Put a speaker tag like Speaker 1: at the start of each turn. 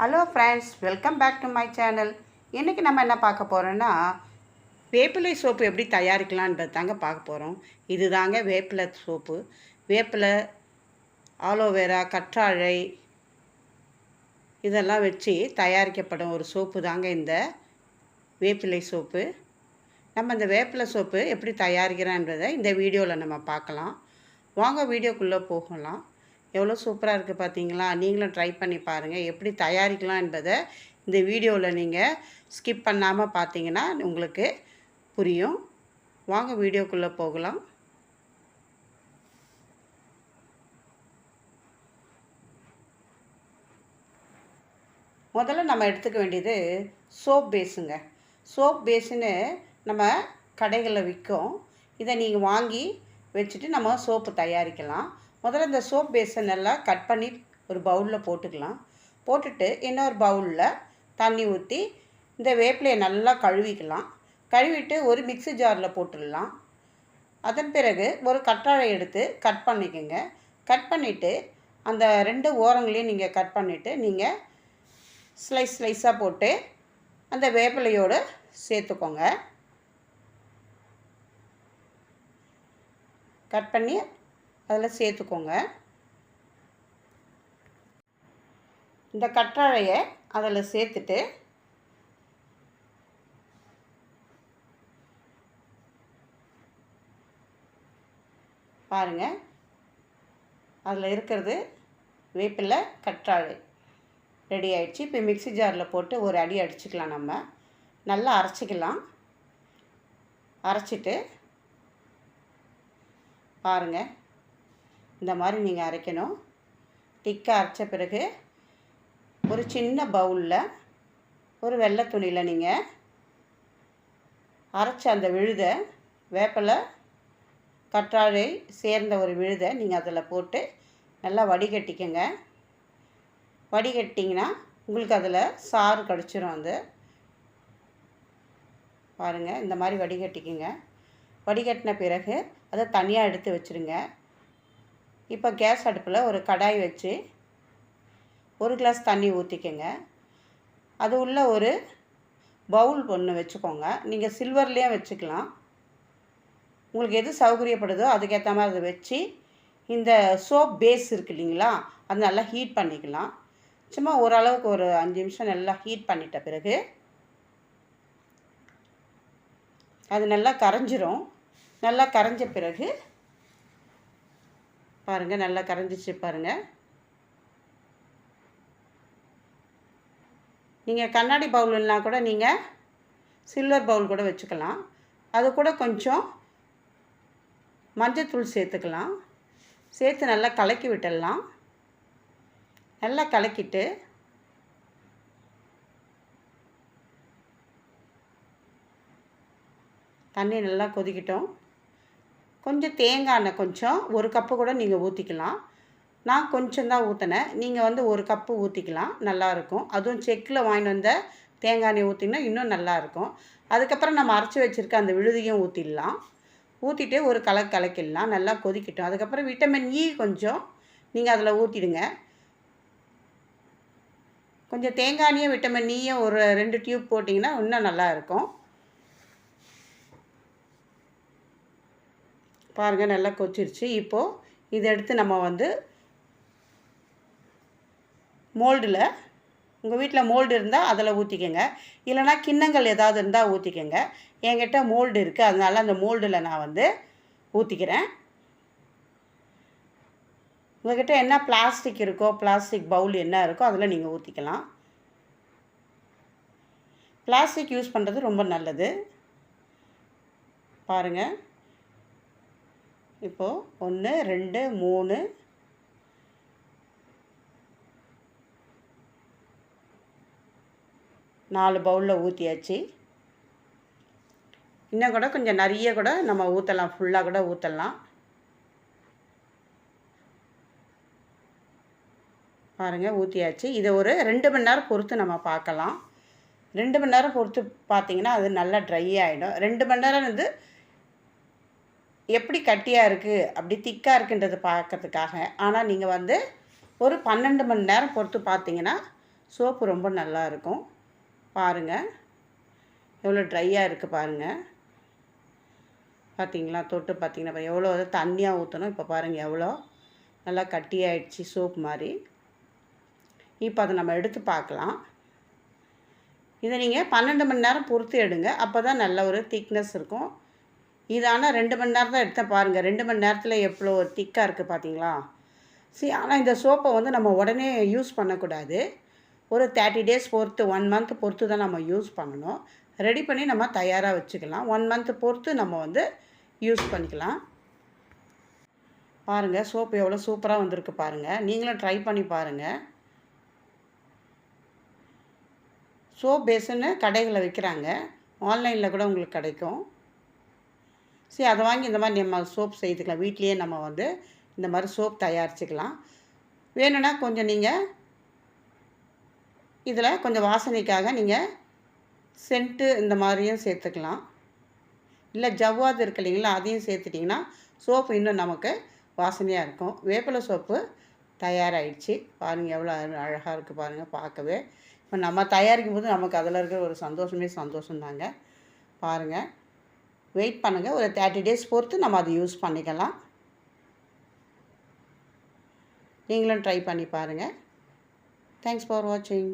Speaker 1: Hello friends welcome back to my channel இன்றைக்கி நம்ம என்ன பார்க்க போகிறோன்னா வேப்பிலை சோப்பு எப்படி தயாரிக்கலான்றது தாங்க பார்க்க போகிறோம் இது தாங்க வேப்பிலை சோப்பு. வேப்பிலை ஆலோவேரா கற்றாழை இதெல்லாம் வச்சு தயாரிக்கப்படும் ஒரு சோப்பு தாங்க இந்த வேப்பிலை சோப்பு. நம்ம இந்த வேப்பிலை சோப்பு எப்படி தயாரிக்கிறான்றதை இந்த வீடியோவில் நம்ம பார்க்கலாம். வாங்க வீடியோக்குள்ளே போகலாம். எவ்வளோ சூப்பராக இருக்குது பார்த்தீங்களா? நீங்களும் ட்ரை பண்ணி பாருங்கள் எப்படி தயாரிக்கலாம் என்பதை இந்த வீடியோவில் நீங்கள் ஸ்கிப் பண்ணாமல் பார்த்தீங்கன்னா உங்களுக்கு புரியும். வாங்க வீடியோக்குள்ளே போகலாம். முதல்ல நம்ம எடுத்துக்க வேண்டியது சோப் பேஸுங்க. சோப் பேஸுன்னு நம்ம கடைகளில் விற்கும். இதை நீங்கள் வாங்கி வச்சுட்டு நம்ம சோப்பு தயாரிக்கலாம். முதல்ல இந்த சோப் பேசன் எல்லாம் கட் பண்ணி ஒரு பவுலில் போட்டுக்கலாம். போட்டுட்டு இன்னொரு பவுலில் தண்ணி ஊற்றி இந்த வேப்பிலையை நல்லா கழுவிக்கலாம். கழுவிட்டு ஒரு மிக்ஸி ஜாரில் போட்டுடலாம். அதன் பிறகு ஒரு கற்றாழை எடுத்து கட் பண்ணிக்கோங்க. கட் பண்ணிவிட்டு அந்த ரெண்டு ஓரங்களையும் நீங்கள் கட் பண்ணிவிட்டு நீங்கள் ஸ்லைஸ் ஸ்லைஸாக போட்டு அந்த வேப்பிலையோடு சேர்த்துக்கோங்க. கட் பண்ணி அதில் சேர்த்துக்கோங்க. இந்த கற்றாழையை அதில் சேர்த்துட்டு பாருங்கள் அதில் இருக்கிறது வேப்பிலை கற்றாழை ரெடி ஆயிடுச்சு. இப்போ மிக்ஸி ஜாரில் போட்டு ஒரு அடி அடிச்சுக்கலாம் நம்ம. நல்லா அரைச்சிக்கலாம். அரைச்சிட்டு பாருங்கள் இந்த மாதிரி நீங்கள் அரைக்கணும். திக்காக அரைச்ச பிறகு ஒரு சின்ன பவுலில் ஒரு வெள்ளை துணியில் நீங்கள் அரைச்ச அந்த விழுதை வேப்பலை கற்றாழை சேர்ந்த ஒரு விழுதை நீங்கள் அதில் போட்டு நல்லா வடிகட்டிக்கங்க. வடிகட்டிங்கன்னா உங்களுக்கு அதில் சாறு கிடச்சிரும் அது. பாருங்கள் இந்த மாதிரி வடிகட்டிக்குங்க. வடிகட்டின பிறகு அதை தனியாக எடுத்து வச்சுருங்க. இப்போ கேஸ் அடுப்பில் ஒரு கடாய் வச்சு ஒரு கிளாஸ் தண்ணி ஊற்றிக்கங்க அது உள்ள ஒரு பவுல் ஒன்று வச்சுக்கோங்க. நீங்கள் சில்வர்லேயும் வச்சுக்கலாம். உங்களுக்கு எது சௌகரியப்படுதோ அதுக்கேற்ற மாதிரி அதை வச்சு இந்த சோப் பேஸ் இருக்கு இல்லைங்களா அது நல்லா ஹீட் பண்ணிக்கலாம். சும்மா ஓரளவுக்கு ஒரு அஞ்சு நிமிஷம் நல்லா ஹீட் பண்ணிட்ட பிறகு அது நல்லா கரைஞ்சிரும். நல்லா கரைஞ்ச பிறகு பாருங்கள் நல்லா கரைஞ்சிச்சு பாருங்கள் நீங்கள் கண்ணாடி பவுல்னா கூட நீங்கள் சில்வர் பவுல் கூட வச்சுக்கலாம். அது கூட கொஞ்சம் மஞ்சத்தூள் சேர்த்துக்கலாம். சேர்த்து நல்லா கலக்கி விட்டுடலாம். நல்லா கலக்கிட்டு தண்ணி நல்லா கொதிக்கிட்டோம். கொஞ்சம் தேங்காய் எண்ணெய் கொஞ்சம் ஒரு கப்பு கூட நீங்கள் ஊற்றிக்கலாம் நான் கொஞ்சம் தான் ஊற்றினேன் நீங்கள் வந்து ஒரு கப்பு ஊற்றிக்கலாம் நல்லாயிருக்கும் அதுவும் செக்கில் வாங்கிட்டு வந்த தேங்காய் எண்ணெய் ஊற்றிங்கன்னா இன்னும் நல்லாயிருக்கும் அதுக்கப்புறம் நம்ம அரைச்சி வச்சுருக்க அந்த விழுதியும் ஊற்றிடலாம் ஊற்றிட்டு ஒரு கலக்கு கலக்கிடலாம். நல்லா கொதிக்கட்டும். அதுக்கப்புறம் விட்டமின் இ கொஞ்சம் நீங்கள் அதில் ஊற்றிடுங்க கொஞ்சம் தேங்காய் எண்ணெயும் விட்டமின் e இயும் ஒரு ரெண்டு டியூப் போட்டிங்கன்னா இன்னும் நல்லா பாருங்கள் நல்லா கொச்சிருச்சு இப்போது இதை எடுத்து நம்ம வந்து மோல்டில் உங்கள் வீட்டில் மோல்டு இருந்தால் அதில் ஊற்றிக்கோங்க இல்லைனா கிண்ணங்கள் ஏதாவது இருந்தால் ஊற்றிக்கோங்க என்கிட்ட மோல்டு இருக்குது அதனால் அந்த மோல்டில் நான் வந்து ஊற்றிக்கிறேன் உங்கள்கிட்ட என்ன பிளாஸ்டிக் இருக்கோ பிளாஸ்டிக் பவுல் என்ன இருக்கோ அதில் நீங்கள் ஊற்றிக்கலாம் பிளாஸ்டிக் யூஸ் பண்ணுறது ரொம்ப நல்லது. பாருங்கள் இப்போது ஒன்று ரெண்டு மூணு. நாலு பவுலில் ஊற்றியாச்சு இன்னும் கூட கொஞ்சம் நிறைய கூட நம்ம ஊற்றலாம் ஃபுல்லாக கூட ஊற்றலாம் பாருங்கள் ஊற்றியாச்சு இதை ஒரு ரெண்டு மணி நேரம் பொறுத்து நம்ம பார்க்கலாம். ரெண்டு மணி நேரம் பொறுத்து பார்த்தீங்கன்னா அது நல்லா ட்ரை ஆகிடும் ரெண்டு மணி நேரம் வந்து எப்படி கட்டியாக இருக்குது அப்படி திக்காக இருக்குன்றது பார்க்கறதுக்காக. ஆனால் நீங்கள் வந்து ஒரு பன்னெண்டு மணி நேரம் பொறுத்து பார்த்தீங்கன்னா சோப்பு ரொம்ப நல்லா இருக்கும். பாருங்கள் எவ்வளோ ட்ரையாக இருக்குது பாருங்கள் பார்த்தீங்களா? தொட்டு பார்த்தீங்கன்னா எவ்வளோ எவ்வளோ தண்ணியாக ஊற்றணும் இப்போ பாருங்கள் எவ்வளோ நல்லா கட்டியாயிடுச்சு சோப் மாதிரி. இப்போ அதை நம்ம எடுத்து பார்க்கலாம். இதை நீங்கள் பன்னெண்டு மணி நேரம் பொறுத்து எடுங்க. அப்போ தான் நல்ல ஒரு திக்னஸ் இருக்கும். இது ஆனால் ரெண்டு மணி நேரம் தான் எடுத்தேன் பாருங்கள் ரெண்டு மணி நேரத்தில் எவ்வளோ திக்காக இருக்குது பார்த்தீங்களா சரி ஆனால் இந்த சோப்பை வந்து நம்ம உடனே யூஸ் பண்ணக்கூடாது. ஒரு தேர்ட்டி டேஸ் பொறுத்து ஒன் மந்த் பொறுத்து தான் நம்ம யூஸ் பண்ணணும். ரெடி பண்ணி நம்ம தயாராக வச்சுக்கலாம். ஒன் மந்த் பொறுத்து நம்ம வந்து யூஸ் பண்ணிக்கலாம். பாருங்கள் சோப்பு எவ்வளோ சூப்பராக வந்திருக்கு பாருங்கள் நீங்களும் ட்ரை பண்ணி பாருங்கள் சோப் பேஸுன்னு கடைகளில் விற்கிறாங்க ஆன்லைனில் கூட உங்களுக்கு கிடைக்கும். சரி அதை வாங்கி இந்த மாதிரி நம்ம சோப் செய்துக்கலாம். வீட்லேயே நம்ம வந்து இந்த மாதிரி சோப் தயாரிச்சுக்கலாம். வேணும்னா கொஞ்சம் நீங்கள் இதில் கொஞ்சம் வாசனைக்காக நீங்கள் சென்ட்டு இந்த மாதிரியும் சேர்த்துக்கலாம். இல்லை ஜவ்வாது இருக்கு இல்லைங்களா அதையும் சேர்த்துட்டிங்கன்னா சோப்பு இன்னும் நமக்கு வாசனையாக இருக்கும். வேப்பிலை சோப்பு தயாராகிடுச்சு பாருங்கள் எவ்வளோ அழகாக இருக்குது பாருங்கள் பார்க்கவே. இப்போ நம்ம தயாரிக்கும் போது நமக்கு அதில் இருக்கிற ஒரு சந்தோஷமே சந்தோஷம் தாங்க பாருங்கள் வெயிட் பண்ணுங்கள் ஒரு தேர்ட்டி டேஸ் பொறுத்து நம்ம அதை யூஸ் பண்ணிக்கலாம். நீங்களும் ட்ரை பண்ணி பாருங்கள் தேங்க்ஸ் ஃபார் வாட்சிங்